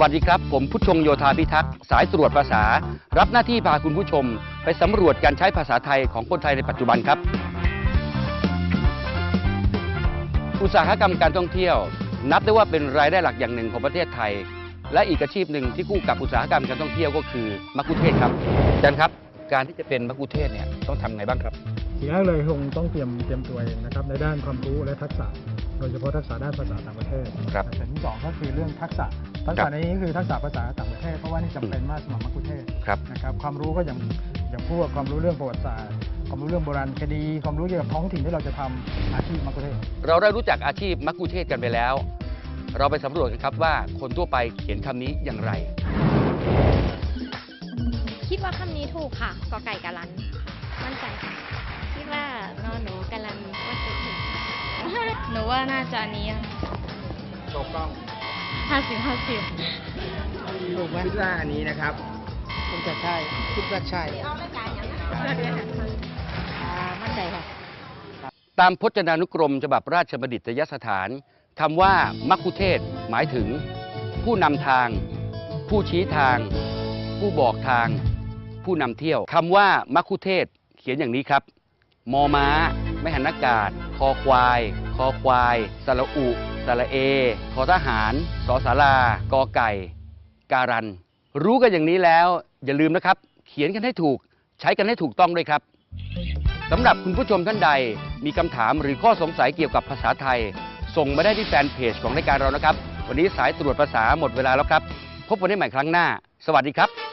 วัสดีครับ ผมผู้ชงโยธาพิทักษ์สายตรวจภาษา รับหน้าที่พาคุณผู้ชม ไปสำรวจการใช้ภาษาไทยของคนไทยในปัจจุบันครับ อุตสาหกรรมการท่องเที่ยว นับได้ว่าเป็นรายได้หลักอย่างหนึ่งของประเทศไทย และอีกอาชีพหนึ่งที่คู่กับอุตสาหกรรมการท่องเที่ยวก็คือมักคุเทศก์ครับอาจารย์ครับ การที่จะเป็นมักคุเทศก์เนี่ยต้องทำไงบ้างครับทีแรกเลยคงต้องเตรียมเตรียมตัวเองนะครับในด้านความรู้และทักษะ โดยเฉพาะทักษะด้านภาษาต่างประเทศครับแต่ที่สองก็คือเรื่องทักษะ ทักครัษะบในนี้คือทักษะภาษาต่างประเทศเพราะว่านี่จำเป็นมากสำหรับมักคุเทศก์ครับนะครับความรู้ก็อย่างอย่างพวกความรู้เรื่องประวัติศาสตร์ความรู้เรื่องโบราณคดี ความรู้เกี่ยวกับท้องถิ่นที่เราจะทำอาชีพมักคุเทศก์เราได้รู้จักอาชีพมักคุเทศก์กันไปแล้ว เราไปสำรวจกันครับว่าคนทั่วไปเขียนคำนี้อย่างไร คิดว่าคำนี้ถูกค่ะกอไก่กาลันมั่นใจค่ะคิดว่านอนหนูกำลังว่าจะถูกหนูว่าน่าจะอันนี้โชว์กล้อง ห้าสิบห้าสิบถูกไหมคิดว่าอันนี้นะครับคงจะใช่คิดว่าใช่มั่นใจค่ะ ตามพจนานุกรมฉบับราชบัณฑิตยสถานคำว่ามักคุเทศก์หมายถึง ผู้นำทาง ผู้ชี้ทาง ผู้บอกทาง ผู้นำเที่ยวคำว่ามักคุเทศก์เขียนอย่างนี้ครับ มอม้า ไม่หันอากาศ คอควาย คอควาย สระอุ สระเอ ทอทหาร สอสารากอไก่ การัน รู้กันอย่างนี้แล้ว อย่าลืมนะครับ เขียนกันให้ถูก ใช้กันให้ถูกต้องด้วยครับสำหรับคุณผู้ชมท่านใดมีคำถามหรือข้อสงสัยเกี่ยวกับภาษาไทย ส่งมาได้ที่แฟนเพจของรายการเรานะครับ วันนี้สายตรวจภาษาหมดเวลาแล้วครับ พบกันได้ใหม่ครั้งหน้า สวัสดีครับ